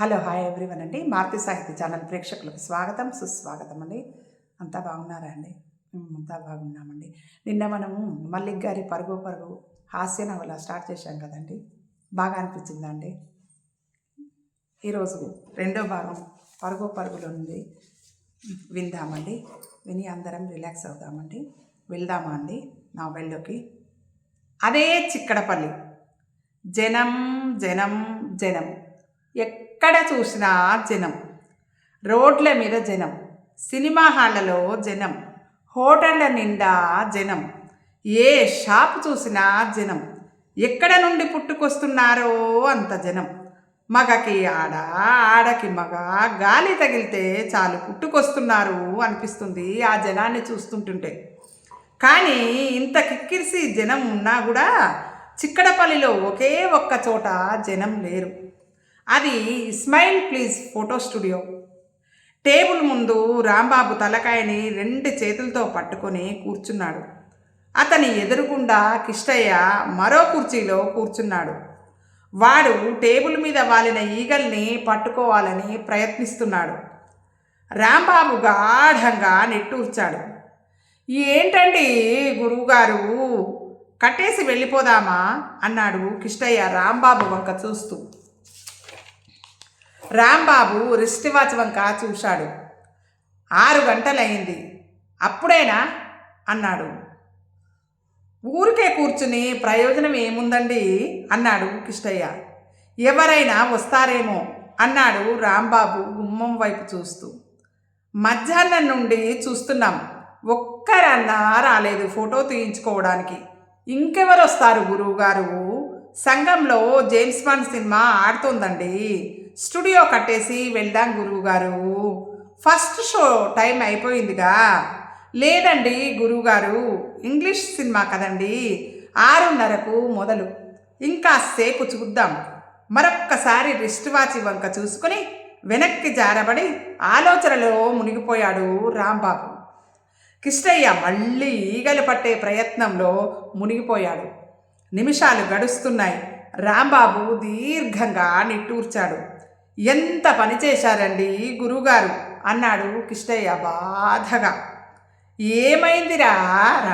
Hello hi everyone అండి. మారుతి సాహిత్య channel ప్రేక్షకులకు స్వాగతం సుస్వాగతం అండి అంతా బాగున్నారా అండి? అంతా బాగున్నామండి. నిన్న మనము మల్లిక్ గారి పరుగు పరుగు హాస్య నవల స్టార్ట్ చేశాం కదండి. బాగా అనిపించిందండి ఈరోజు రెండో భాగం పరుగు పరుగులో ఉంది. విందామండి. విని అందరం రిలాక్స్ అవుదామండి. వెళ్దామా అండి? నా వెళ్ళోకి అదే చిక్కడపల్లి. జనం జనం జనం. ఎక్కడ చూసినా జనం. రోడ్ల మీద జనం. సినిమా హాళ్ళలో జనం. హోటళ్ళ నిండా జనం. ఏ షాప్ చూసినా జనం. ఎక్కడ నుండి పుట్టుకొస్తున్నారో అంత జనం. మగకి ఆడ ఆడకి మగ గాలి తగిలితే చాలు పుట్టుకొస్తున్నారు అనిపిస్తుంది ఆ జనాన్ని చూస్తుంటుంటే. కానీ ఇంత కిక్కిరిసి జనం ఉన్నా కూడా చిక్కడపల్లిలో ఒకే ఒక్క చోట జనం లేరు. అది Ismail please photo studio table ముందు రాంబాబు తలకాయని రెండు చేతులతో పట్టుకొని కూర్చున్నాడు. అతని ఎదురుగుండా కిష్టయ్య మరో కుర్చీలో కూర్చున్నాడు. వాడు టేబుల్ మీద వాలిన ఈగల్ని పట్టుకోవాలని ప్రయత్నిస్తున్నాడు. రాంబాబు గాఢంగా నెట్టూర్చాడు. ఏంటండి గురువుగారు? కట్టేసి వెళ్ళిపోదామా? అన్నాడు కిష్టయ్య రాంబాబు వంక చూస్తూ. రాంబాబు రిస్ట్ వాచ్ వంక చూశాడు. ఆరు గంటలైంది. అప్పుడేనా? అన్నాడు. ఊరికే కూర్చుని ప్రయోజనం ఏముందండి? అన్నాడు కిష్టయ్య. ఎవరైనా వస్తారేమో? అన్నాడు రాంబాబు గుమ్మం వైపు చూస్తూ. మధ్యాహ్నం నుండి చూస్తున్నాం. ఒక్కరన్నా రాలేదు ఫోటో తీయించుకోవడానికి. ఇంకెవరు వస్తారు గురువుగారు? సంఘంలో జేమ్స్ బాండ్ సినిమా ఆడుతోందండి. స్టూడియో కట్టేసి వెళ్దాం గురువుగారు. ఫస్ట్ షో టైం అయిపోయిందిగా. లేదండి గురువుగారు ఇంగ్లీష్ సినిమా కదండి. ఆరున్నరకు మొదలు. ఇంకా సేపు చూద్దాం. మరొక్కసారి రిస్ట్ వాచి వంక చూసుకుని వెనక్కి జారబడి ఆలోచనలో మునిగిపోయాడు రాంబాబు. కృష్ణయ్య మళ్ళీ ఈగలు పట్టే ప్రయత్నంలో మునిగిపోయాడు. నిమిషాలు గడుస్తున్నాయి. రాంబాబు దీర్ఘంగా నిట్టూర్చాడు. ఎంత పని చేశారండి గురువుగారు అన్నాడు కిష్టయ్య బాధగా. ఏమైందిరా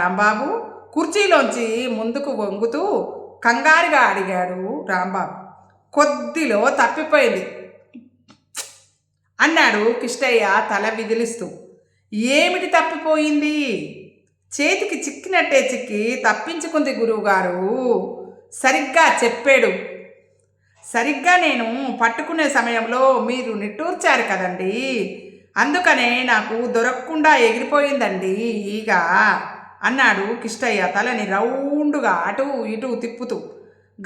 రాంబాబు? కుర్చీలోంచి ముందుకు వంగుతూ కంగారుగా అడిగాడు రాంబాబు. కొద్దిలో తప్పిపోయింది అన్నాడు కిష్టయ్య తల విదిలిస్తూ. ఏమిటి తప్పిపోయింది? చేతికి చిక్కినట్టే చిక్కి తప్పించుకుంది గురువుగారు. సరిగ్గా చెప్పాడు. సరిగ్గా నేను పట్టుకునే సమయంలో మీరు నిట్టూర్చారు కదండి. అందుకనే నాకు దొరకకుండా ఎగిరిపోయిందండి ఈగ అన్నాడు కిష్టయ్య తలని రౌండుగా అటు ఇటు తిప్పుతూ.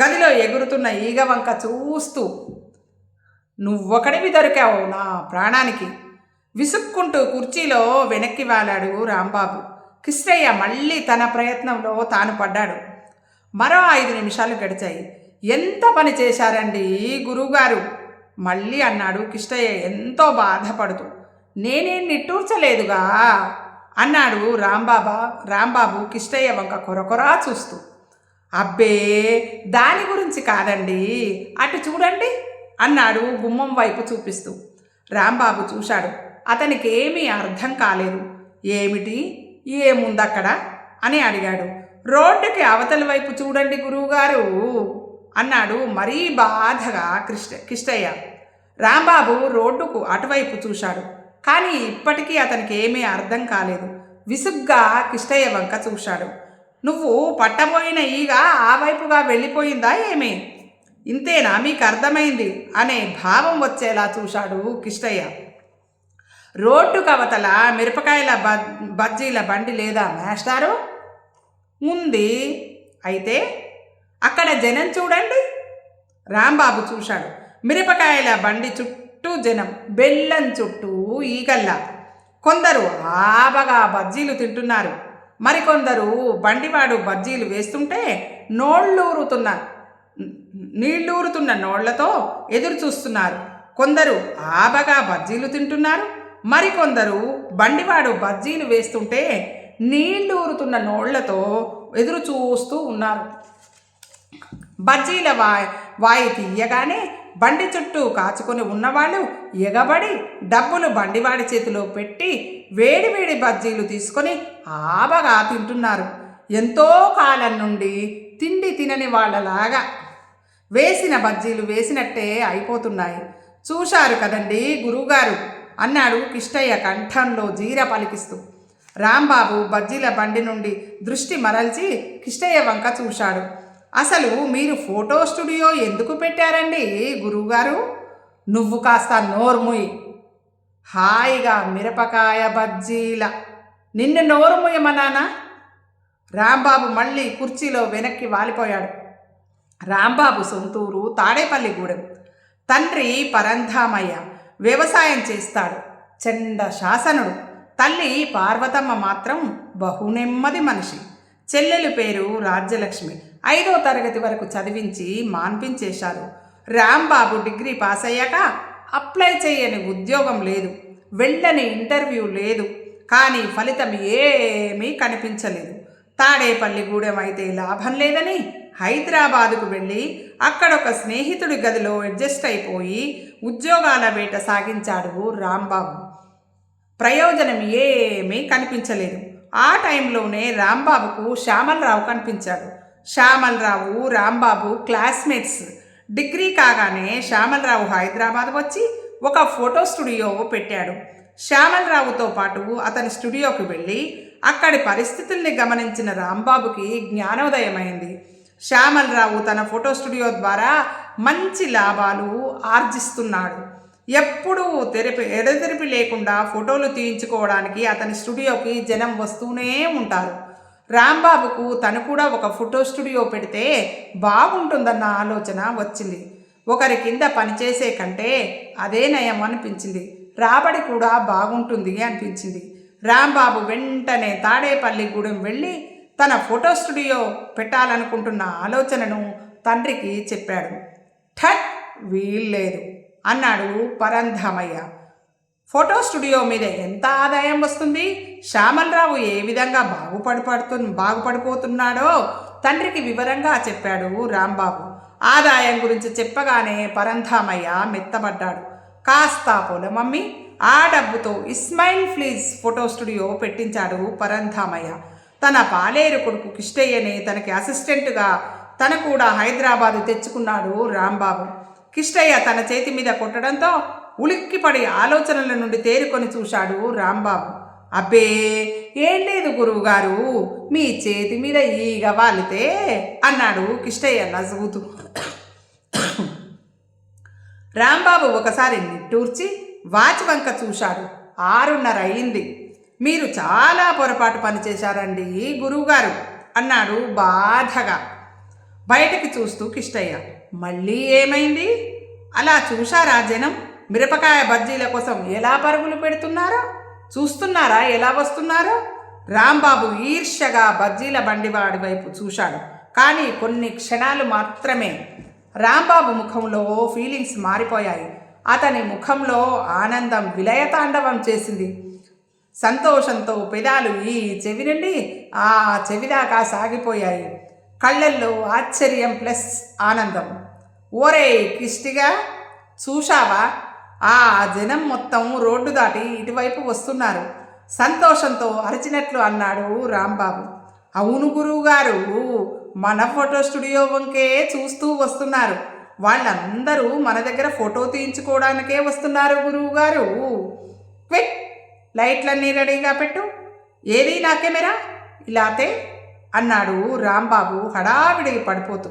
గదిలో ఎగురుతున్న ఈగ వంక చూస్తూ. నువ్వొకడివి దొరికావు నా ప్రాణానికి. విసుక్కుంటూ కుర్చీలో వెనక్కి వాలాడు రాంబాబు. కిష్టయ్య మళ్ళీ తన ప్రయత్నంలో తాను పడ్డాడు. మరో ఐదు నిమిషాలు గడిచాయి. ఎంత పని చేశారండి గురువుగారు? మళ్ళీ అన్నాడు కిష్టయ్య ఎంతో బాధపడుతూ. నేనేం నిట్టూర్చలేదుగా? అన్నాడు రాంబాబా. రాంబాబు కిష్టయ్య వంక కొరకొరా చూస్తూ. అబ్బే దాని గురించి కాదండి. అటు చూడండి అన్నాడు గుమ్మం వైపు చూపిస్తూ. రాంబాబు చూశాడు. అతనికి ఏమీ అర్థం కాలేదు. ఏమిటి? ఏముందక్కడ? అని అడిగాడు. రోడ్డుకి అవతలి వైపు చూడండి గురువుగారు అన్నాడు మరీ బాధగా కృష్ణ కిష్టయ్య రాంబాబు రోడ్డుకు అటువైపు చూశాడు. కానీ ఇప్పటికీ అతనికి ఏమీ అర్థం కాలేదు. విసుగ్గా కిష్టయ్య వంక చూశాడు. నువ్వు పట్టబోయిన ఈగ ఆ వైపుగా వెళ్ళిపోయిందా ఏమి? ఇంతేనా? మీకు అర్థమైంది అనే భావం వచ్చేలా చూశాడు కిష్టయ్య రోడ్డు కవతల మిరపకాయల బ బజ్జీల బండి లేదా మేస్టారు ఉంది. అయితే అక్కడ జనం చూడండి. రాంబాబు చూశాడు. మిరపకాయల బండి చుట్టూ జనం బెల్లం చుట్టూ ఈగల్లా. కొందరు ఆబగా బజ్జీలు తింటున్నారు. మరికొందరు బండివాడు బజ్జీలు వేస్తుంటే నోళ్ళూరుతున్న నీళ్ళూరుతున్న నోళ్ళతో ఎదురు చూస్తున్నారు కొందరు ఆబగా బజ్జీలు తింటున్నారు. మరికొందరు బండివాడు బజ్జీలు వేస్తుంటే నీళ్ళూరుతున్న నోళ్ళతో ఎదురు చూస్తూ ఉన్నారు. బజ్జీల వాయి వాయి తీయగానే బండి చుట్టూ కాచుకొని ఉన్నవాళ్ళు ఎగబడి డబ్బులు బండివాడి చేతిలో పెట్టి వేడివేడి బజ్జీలు తీసుకొని ఆబగా తింటున్నారు. ఎంతో కాలం నుండి తిండి తినని వాళ్ళలాగా వేసిన బజ్జీలు వేసినట్టే అయిపోతున్నాయి. చూశారు కదండి గురువుగారు. అన్నాడు కిష్టయ్య కంఠంలో జీర పలికిస్తూ. రాంబాబు బజ్జీల బండి నుండి దృష్టి మరల్చి కిష్టయ్య వంక చూశాడు. అసలు మీరు ఫోటో స్టూడియో ఎందుకు పెట్టారండి గురువుగారు? నువ్వు కాస్త నోర్ముయి. హాయిగా మిరపకాయ బజ్జీల. నిన్ను నోరుముయమన్నానా? రాంబాబు మళ్ళీ కుర్చీలో వెనక్కి వాలిపోయాడు. రాంబాబు సొంతూరు తాడేపల్లిగూడెం తండ్రి పరంధామయ్య. వ్యవసాయం చేస్తాడు. చెండ శాసనుడు. తల్లి పార్వతమ్మ మాత్రం బహు నెమ్మది మనిషి. చెల్లెలు పేరు రాజ్యలక్ష్మి. ఐదో తరగతి వరకు చదివించి మాన్పించేశారు. రాంబాబు డిగ్రీ పాస్ అయ్యాక అప్లై చేయని ఉద్యోగం లేదు. వెళ్ళని ఇంటర్వ్యూ లేదు. కానీ ఫలితం ఏమీ కనిపించలేదు. తాడేపల్లిగూడెం అయితే లాభం లేదని హైదరాబాదుకు వెళ్ళి అక్కడ ఒక స్నేహితుడి గదిలో అడ్జస్ట్ అయిపోయి ఉద్యోగాల వేట సాగించాడు రాంబాబు. ప్రయోజనం ఏమీ కనిపించలేదు. ఆ టైంలోనే రాంబాబుకు శ్యామలరావు కనిపించాడు. శ్యామలరావు రాంబాబు క్లాస్మేట్స్. డిగ్రీ కాగానే శ్యామలరావు హైదరాబాద్ వచ్చి ఒక ఫోటో స్టూడియో పెట్టాడు. శ్యామలరావుతో పాటు అతని స్టూడియోకి వెళ్ళి అక్కడి పరిస్థితుల్ని గమనించిన రాంబాబుకి జ్ఞానోదయమైంది. శ్యామలరావు తన ఫోటో స్టూడియో ద్వారా మంచి లాభాలు ఆర్జిస్తున్నాడు. ఎప్పుడూ తెరపి ఎడతెరిపి లేకుండా ఫోటోలు తీయించుకోవడానికి అతని స్టూడియోకి జనం వస్తూనే ఉంటారు. రాంబాబుకు తను కూడా ఒక ఫోటో స్టూడియో పెడితే బాగుంటుందన్న ఆలోచన వచ్చింది. ఒకరి కింద పనిచేసే కంటే అదే నయం అనిపించింది. రాబడి కూడా బాగుంటుంది అనిపించింది. రాంబాబు వెంటనే తాడేపల్లి గూడెం వెళ్ళి తన ఫోటో స్టూడియో పెట్టాలనుకుంటున్న ఆలోచనను తండ్రికి చెప్పాడు. ఠట్ వీల్లేదు అన్నాడు పరంధామయ్య. ఫోటో స్టూడియో మీద ఎంత ఆదాయం వస్తుంది? శ్యామలరావు ఏ విధంగా బాగుపడిపడుతు బాగుపడిపోతున్నాడో తండ్రికి వివరంగా చెప్పాడు రాంబాబు. ఆదాయం గురించి చెప్పగానే పరంధామయ్య మెత్తబడ్డాడు. కాస్త పొలమమ్మి ఆ డబ్బుతో ఇస్మాయిల్ ఫ్లీజ్ ఫోటో స్టూడియో పెట్టించాడు పరంధామయ్య. తన పాలేరు కొడుకు కిష్టయ్యని తనకి అసిస్టెంట్గా తన కూడా హైదరాబాదు తెచ్చుకున్నాడు రాంబాబు. కిష్టయ్య తన చేతి మీద కొట్టడంతో ఉలిక్కిపడి ఆలోచనల నుండి తేరుకొని చూశాడు రాంబాబు. అబ్బే ఏం లేదు గురువుగారు మీ చేతి మీద ఈగ వాలితే అన్నాడు కిష్టయ్య నసుగుతూ రాంబాబు ఒకసారి నిట్టూర్చి వాచ్ వంక చూశాడు. ఆరున్నర అయింది. మీరు చాలా పొరపాటు పనిచేశారండి గురువుగారు అన్నాడు బాధగా. బయటకి చూస్తూ కిష్టయ్య మళ్ళీ ఏమైంది? అలా చూశారా జనం? మిరపకాయ బజ్జీల కోసం ఎలా పరుగులు పెడుతున్నారో? చూస్తున్నారా? ఎలా వస్తున్నారో? రాంబాబు ఈర్ష్యగా బజ్జీల బండివాడి వైపు చూశాడు. కానీ కొన్ని క్షణాలు మాత్రమే. రాంబాబు ముఖంలో ఫీలింగ్స్ మారిపోయాయి. అతని ముఖంలో ఆనందం విలయతాండవం చేసింది. సంతోషంతో పెదాలు ఈ చెవి నుండి ఆ చెవి దాకా సాగిపోయాయి. కళ్ళల్లో ఆశ్చర్యం ప్లస్ ఆనందం. ఓరే కిష్టిగా చూశావా? ఆ జనం మొత్తం రోడ్డు దాటి ఇటువైపు వస్తున్నారు. సంతోషంతో అరిచినట్లు అన్నాడు రాంబాబు. అవును గురువుగారు మన ఫోటో స్టూడియో వంకే చూస్తూ వస్తున్నారు. వాళ్ళందరూ మన దగ్గర ఫోటో తీయించుకోవడానికే వస్తున్నారు గురువుగారు. క్విక్! లైట్లన్నీ రెడీగా పెట్టు. ఏది నా కెమెరా? ఇలాతే? అన్నాడు రాంబాబు హడావిడి పడిపోతూ.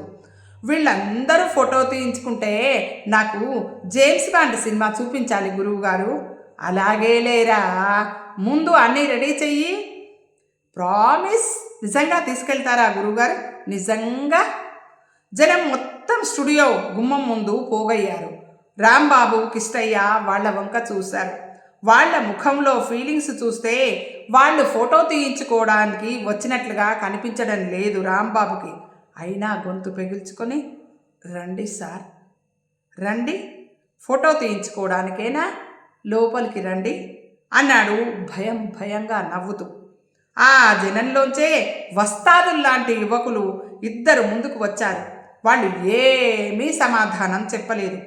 వీళ్ళందరూ ఫోటో తీయించుకుంటే నాకు జేమ్స్ బాండ్ సినిమా చూపించాలి గురువుగారు. అలాగే లేరా? ముందు అన్నీ రెడీ చెయ్యి. ప్రామిస్! నిజంగా తీసుకెళ్తారా గురువుగారు? నిజంగా? జనం మొత్తం స్టూడియో గుమ్మం ముందు పోగయ్యారు. రాంబాబు కిష్టయ్య వాళ్ళ వంక చూశారు. వాళ్ళ ముఖంలో ఫీలింగ్స్ చూస్తే వాళ్ళు ఫోటో తీయించుకోవడానికి వచ్చినట్లుగా కనిపించడం లేదు రాంబాబుకి. అయినా గొంతు పెగిల్చుకొని రండి సార్ రండి ఫోటో తీయించుకోవడానికేనా? లోపలికి రండి అన్నాడు భయం భయంగా నవ్వుతూ. ఆ జనంలోంచే వస్తాదుల్లాంటి యువకులు ఇద్దరు ముందుకు వచ్చారు. వాళ్ళు ఏమీ సమాధానం చెప్పలేదు.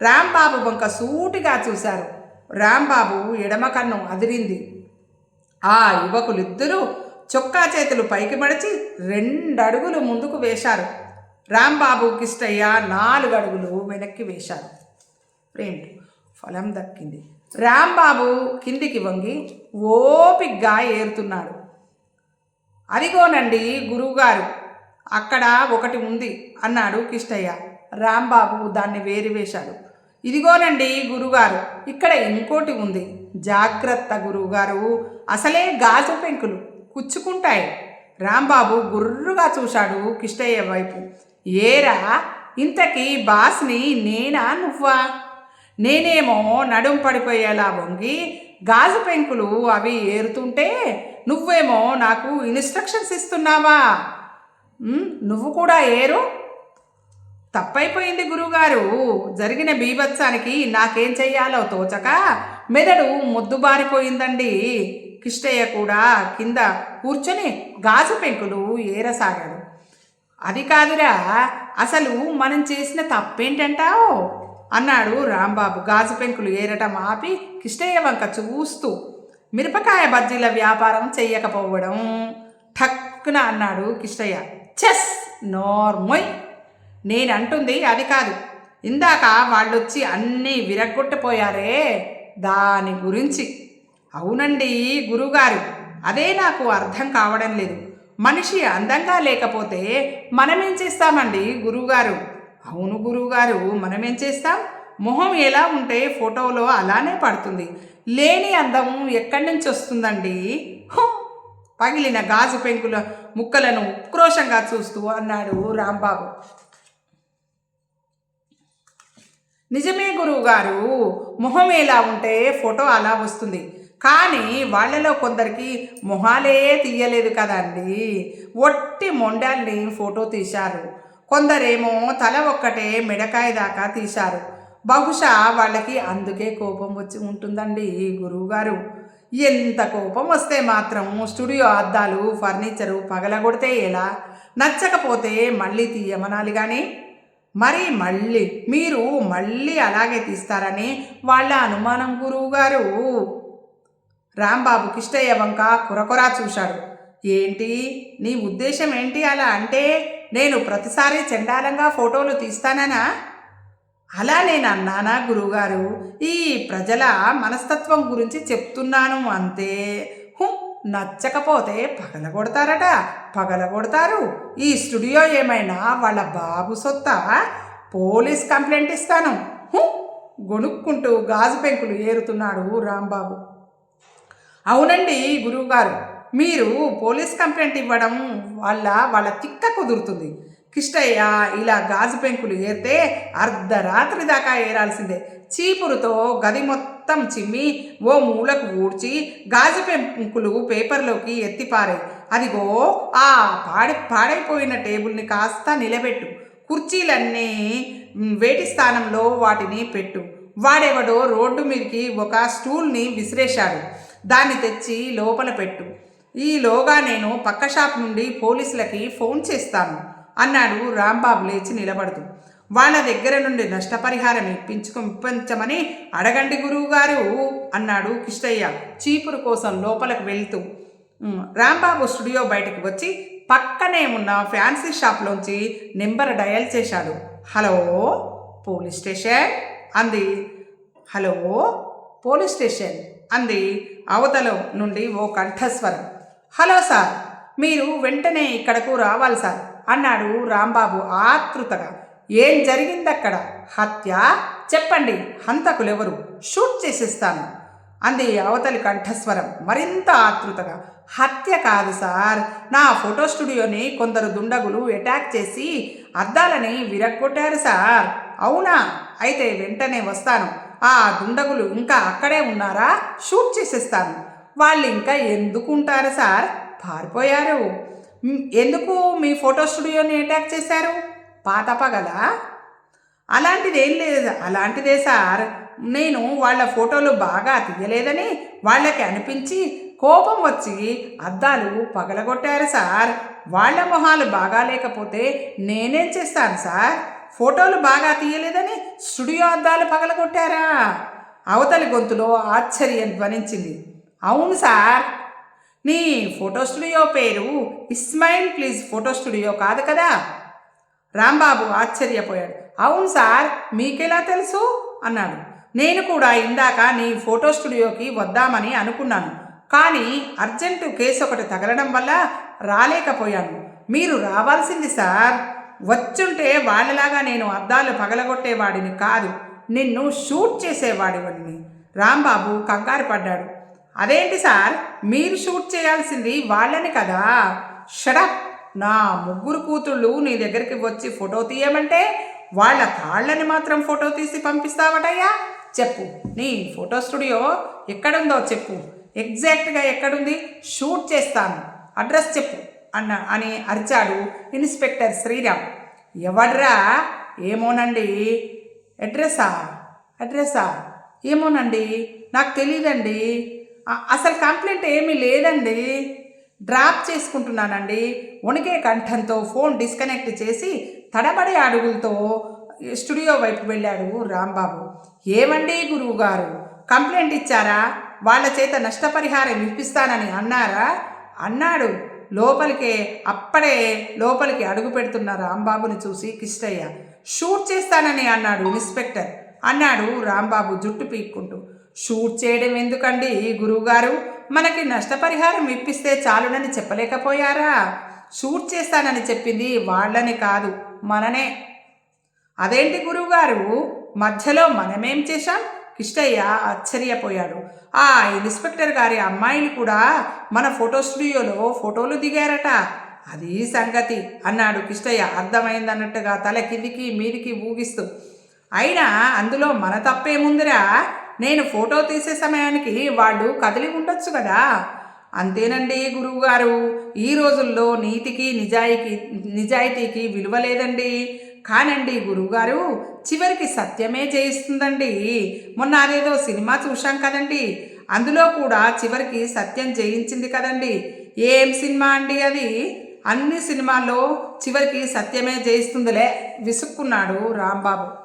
రాంబాబు వంక సూటిగా చూశారు. రాంబాబు ఎడమ కన్ను అదిరింది. ఆ యువకులిద్దరూ చొక్కా చేతులు పైకి మడిచి రెండడుగులు ముందుకు వేశారు. రాంబాబు కిష్టయ్య నాలుగు అడుగులు వెనక్కి వేశారు. ప్రేమిటు ఫలం దక్కింది. రాంబాబు కిందికి వంగి ఓపిగ్గా ఏరుతున్నాడు. అదిగోనండి గురువుగారు అక్కడ ఒకటి ఉంది అన్నాడు కిష్టయ్య. రాంబాబు దాన్ని వేరివేశాడు. ఇదిగోనండి గురుగారు ఇక్కడ ఇంకోటి ఉంది. జాగ్రత్త గురువుగారు అసలే గాజు పెంకులు కుచ్చుకుంటాయి. రాంబాబు గుర్రుగా చూశాడు కిష్టయ్య వైపు. ఏరా ఇంతకీ బాస్ని నేనా నువ్వా? నేనేమో నడుం పడిపోయేలా వంగి గాజు పెంకులు అవి ఏరుతుంటే నువ్వేమో నాకు ఇన్స్ట్రక్షన్స్ ఇస్తున్నావా? నువ్వు కూడా ఏరు. తప్పైపోయింది గురువుగారు. జరిగిన బీభత్సానికి నాకేం చెయ్యాలో తోచక మెదడు మొద్దుబారిపోయిందండి. కిష్టయ్య కూడా కింద కూర్చొని గాజు పెంకులు ఏరసాగాడు. అది కాదురా అసలు మనం చేసిన తప్పేంటంటావు? అన్నాడు రాంబాబు గాజు పెంకులు ఏరటం ఆపి కిష్టయ్య వంక చూస్తూ. మిరపకాయ బజ్జీల వ్యాపారం చెయ్యకపోవడం. ఠక్కున అన్నాడు కిష్టయ్య. చెస్ నోర్మొయ్. నేనంటుంది అది కాదు. ఇందాక వాళ్ళొచ్చి అన్నీ విరగ్గొట్టపోయారే. దాని గురించి. అవునండి గురుగారు అదే నాకు అర్థం కావడం లేదు. మనిషి అందంగా లేకపోతే మనమేం చేస్తామండి గురువుగారు? అవును గురువుగారు మనమేం చేస్తాం? మొహం ఎలా ఉంటే ఫోటోలో అలానే పడుతుంది. లేని అందం ఎక్కడి నుంచి వస్తుందండి? పగిలిన గాజు పెంకుల ముక్కలను ఉక్రోషంగా చూస్తూ అన్నాడు రాంబాబు. నిజమే గురువుగారు మొహం ఎలా ఉంటే ఫోటో అలా వస్తుంది. కానీ వాళ్ళలో కొందరికి మొహాలే తీయలేదు కదండి. ఒట్టి మొండాల్ని ఫోటో తీశారు. కొందరేమో తల ఒక్కటే మిడకాయ దాకా తీశారు. బహుశా వాళ్ళకి అందుకే కోపం వచ్చి ఉంటుందండి గురువుగారు. ఎంత కోపం వస్తే మాత్రం స్టూడియో అద్దాలు ఫర్నిచరు పగలగొడితే ఎలా? నచ్చకపోతే మళ్ళీ తీయమనాలి కానీ మరి మళ్ళీ మీరు మళ్ళీ అలాగే తీస్తారని వాళ్ళ అనుమానం గురువుగారు. రాంబాబు కిష్టయ్య వంక కురకొరా చూశాడు. ఏంటి? నీ ఉద్దేశం ఏంటి అలా అంటే నేను ప్రతిసారి చండాలంగా ఫోటోలు తీస్తాననా? అలా నేను అన్నానా గురువుగారు ఈ ప్రజల మనస్తత్వం గురించి చెప్తున్నాను అంతే. హు. నచ్చకపోతే పగలగొడతారట పగలగొడతారు ఈ స్టూడియో ఏమైనా వాళ్ళ బాబు సొత్త? పోలీస్ కంప్లైంట్ ఇస్తాను. గొనుక్కుంటూ గొణుక్కుంటూ గాజు పెంకులు ఏరుతున్నాడు రాంబాబు. అవునండి గురువుగారు మీరు పోలీస్ కంప్లైంట్ ఇవ్వడం వల్ల వాళ్ళ తిక్క కుదురుతుంది. కిష్టయ్య ఇలా గాజు పెంకులు ఏరితే అర్ధరాత్రి దాకా ఏరాల్సిందే. చీపురుతో గది మొత్తం చిమ్మి ఓ మూలకు ఊడ్చి గాజు పెంకులు పేపర్లోకి ఎత్తిపారాయి అదిగో ఆ పాడి పాడైపోయిన టేబుల్ని కాస్త నిలబెట్టు. కుర్చీలన్నీ వేటి స్థానంలో వాటిని పెట్టు. వాడెవడో రోడ్డు మీదకి ఒక స్టూల్ని విసిరేశాడు. దాన్ని తెచ్చి లోపల పెట్టు. ఈలోగా నేను పక్క షాప్ నుండి పోలీసులకి ఫోన్ చేస్తాను. అన్నాడు రాంబాబు లేచి నిలబడుతూ. వాళ్ళ దగ్గర నుండి నష్టపరిహారం ఇప్పించుకు ఇప్పించమని అడగండి గురువుగారు అన్నాడు కిష్టయ్య చీపురు కోసం లోపలికి వెళ్తూ. రాంబాబు స్టూడియో బయటకు వచ్చి పక్కనే ఉన్న ఫ్యాన్సీ షాప్లోంచి నెంబర్ డయల్ చేశాడు. Hello police station? అంది. Hello police station? అంది అవతల నుండి ఓ కంఠస్వరం. హలో సార్ మీరు వెంటనే ఇక్కడకు రావాలి సార్. అన్నాడు రాంబాబు ఆతృతగా. ఏం జరిగిందక్కడ? హత్య? చెప్పండి. హంతకులెవరు? షూట్ చేసేస్తాను. అంది అవతలి కంఠస్వరం మరింత ఆతృతగా. హత్య కాదు సార్. నా ఫోటో స్టూడియోని కొందరు దుండగులు అటాక్ చేసి అద్దాలని విరగ్గొట్టారు సార్. అవునా? అయితే వెంటనే వస్తాను. ఆ దుండగులు ఇంకా అక్కడే ఉన్నారా? షూట్ చేసేస్తాను. వాళ్ళు ఇంకా ఎందుకు ఉంటారు సార్? పారిపోయారు. ఎందుకు మీ ఫోటో స్టూడియోని అటాక్ చేశారు? పాతప కదా. అలాంటిది అలాంటిదేం లేదు. అలాంటిదే సార్. నేను వాళ్ళ ఫోటోలు బాగా తీయలేదని వాళ్ళకి అనిపించి కోపం వచ్చి అద్దాలు పగలగొట్టారు సార్. వాళ్ళ మొహాలు బాగా లేకపోతే నేనేం చేస్తాను సార్? ఫోటోలు బాగా తీయలేదని స్టూడియో అద్దాలు పగలగొట్టారా? అవతలి గొంతులో ఆశ్చర్యం ధ్వనించింది. అవును సార్. నీ ఫోటో స్టూడియో పేరు ఇస్మాయిల్ ప్లీజ్ ఫోటో స్టూడియో కాదు కదా? రాంబాబు ఆశ్చర్యపోయాడు. అవును సార్ మీకెలా తెలుసు? అన్నాడు. నేను కూడా ఇందాక నీ ఫోటో స్టూడియోకి వద్దామని అనుకున్నాను. కానీ అర్జెంటు కేసు ఒకటి తగలడం వల్ల రాలేకపోయాను. మీరు రావాల్సింది సార్ వచ్చుంటే వాళ్ళలాగా నేను అద్దాలు పగలగొట్టేవాడిని కాదు. నిన్ను షూట్ చేసేవాడివని. రాంబాబు కంగారు పడ్డాడు. అదేంటి సార్? మీరు షూట్ చేయాల్సింది వాళ్ళని కదా? షడప్ నా ముగ్గురు కూతుళ్ళు నీ దగ్గరికి వచ్చి ఫోటో తీయమంటే వాళ్ళ కాళ్ళని మాత్రం ఫోటో తీసి పంపిస్తావటయ్యా? చెప్పు. నీ ఫోటో స్టూడియో ఎక్కడుందో చెప్పు. ఎగ్జాక్ట్గా ఎక్కడుంది? షూట్ చేస్తాను. అడ్రస్ చెప్పు. అన్న అని అరిచాడు ఇన్స్పెక్టర్ శ్రీరామ్. ఎవడ్రా? ఏమోనండి. అడ్రస్సా అడ్రస్సా ఏమోనండి? నాకు తెలియదండి అసలు కంప్లైంట్ ఏమీ లేదండి. డ్రాప్ చేసుకుంటున్నానండి. వణికే కంఠంతో ఫోన్ డిస్కనెక్ట్ చేసి తడబడే అడుగులతో స్టూడియో వైపు వెళ్ళాడు రాంబాబు. ఏమండి గురువు గారు కంప్లైంట్ ఇచ్చారా? వాళ్ళ చేత నష్టపరిహారం ఇప్పిస్తానని అన్నారా? అన్నాడు. లోపలికే అప్పుడే లోపలికి అడుగు పెడుతున్న రాంబాబుని చూసి కిష్టయ్య. షూట్ చేస్తానని అన్నాడు ఇన్స్పెక్టర్. అన్నాడు రాంబాబు జుట్టు పీక్కుంటూ. షూట్ చేయడం ఎందుకండి గురువుగారు? మనకి నష్టపరిహారం ఇప్పిస్తే చాలునని చెప్పలేకపోయారా? షూట్ చేస్తానని చెప్పింది వాళ్ళని కాదు మననే. అదేంటి గురువుగారు? మధ్యలో మనమేం చేశాం? కిష్టయ్య ఆశ్చర్యపోయాడు. ఆ ఇన్స్పెక్టర్ గారి అమ్మాయిలు కూడా మన ఫోటో స్టూడియోలో ఫోటోలు దిగారట. అది సంగతి అన్నాడు కిష్టయ్య అర్థమైందన్నట్టుగా తల కిందికి మీదికి ఊగిస్తూ. అయినా అందులో మన తప్పేముందిరా నేను ఫోటో తీసే సమయానికి వాడు కదిలి ఉండొచ్చు కదా. అంతేనండి గురువుగారు. ఈ రోజుల్లో నీతికి నిజాయికి నిజాయితీకి విలువ లేదండి. కానండి గురువుగారు చివరికి సత్యమే జయిస్తుందండి. మొన్న అదేదో సినిమా చూశాం కదండి. అందులో కూడా చివరికి సత్యం జయించింది కదండి. ఏం సినిమా అండి అది? అన్ని సినిమాల్లో చివరికి సత్యమే జయిస్తుందిలే విసుక్కున్నాడు రాంబాబు.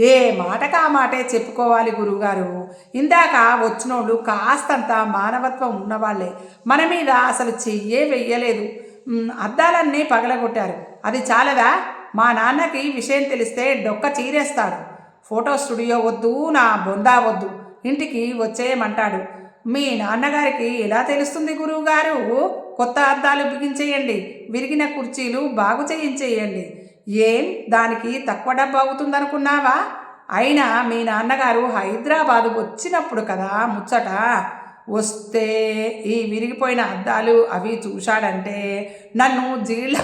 ఏ మాటకా ఆ మాటే చెప్పుకోవాలి గురువుగారు. ఇందాక వచ్చినోళ్ళు కాస్తంత మానవత్వం ఉన్నవాళ్ళే. మన మీద అసలు చెయ్యే వెయ్యలేదు. అద్దాలన్నీ పగలగొట్టారు. అది చాలదా? మా నాన్నకి విషయం తెలిస్తే డొక్క చీరేస్తాడు. ఫోటో స్టూడియో వద్దు నా బొందా వద్దు. ఇంటికి వచ్చేయమంటాడు. మీ నాన్నగారికి ఎలా తెలుస్తుంది గురువుగారు? కొత్త అద్దాలు బిగించేయండి. విరిగిన కుర్చీలు బాగు చేయించేయండి. ఏం? దానికి తక్కువ డబ్బు అవుతుందనుకున్నావా? అయినా మీ నాన్నగారు హైదరాబాద్ వచ్చినప్పుడు కదా ముచ్చట. వస్తే ఈ విరిగిపోయిన అద్దాలు అవి చూశాడంటే నన్ను జీళ్ళ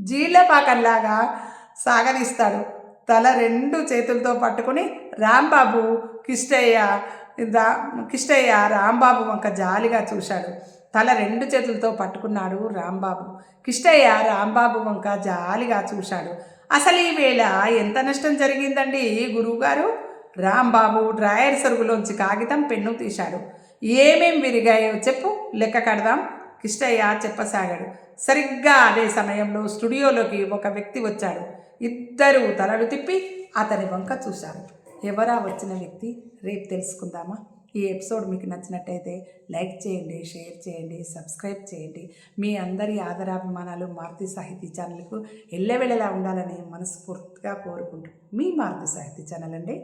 జీళ్ళపాకంలాగా సాగదీస్తాడు. తల రెండు చేతులతో పట్టుకుని రాంబాబు కిష్టయ్య కిష్టయ్య రాంబాబు వంక జాలిగా చూశాడు. తల రెండు చేతులతో పట్టుకున్నాడు రాంబాబు. కిష్టయ్య రాంబాబు వంక జాలిగా చూశాడు. అసలు ఈ వేళ ఎంత నష్టం జరిగిందండి గురువుగారు రాంబాబు డ్రాయర్ సరుగులోంచి కాగితం పెన్ను తీశాడు. ఏమేం విరిగాయో చెప్పు లెక్క కడదాం. కిష్టయ్య చెప్పసాగాడు. సరిగ్గా అదే సమయంలో స్టూడియోలోకి ఒక వ్యక్తి వచ్చాడు. ఇద్దరు తలలు తిప్పి అతని వంక చూశారు. ఎవరా వచ్చిన వ్యక్తి? రేపు తెలుసుకుందామా? ఈ ఎపిసోడ్ మీకు నచ్చినట్టయితే లైక్ చేయండి షేర్ చేయండి సబ్స్క్రైబ్ చేయండి. మీ అందరి ఆదరాభిమానాలు మారుతి సాహితీ ఛానల్కు ఎల్లవెళ్ళలా ఉండాలని మనస్ఫూర్తిగా కోరుకుంటూ మీ మారుతి సాహితీ ఛానల్ అండి.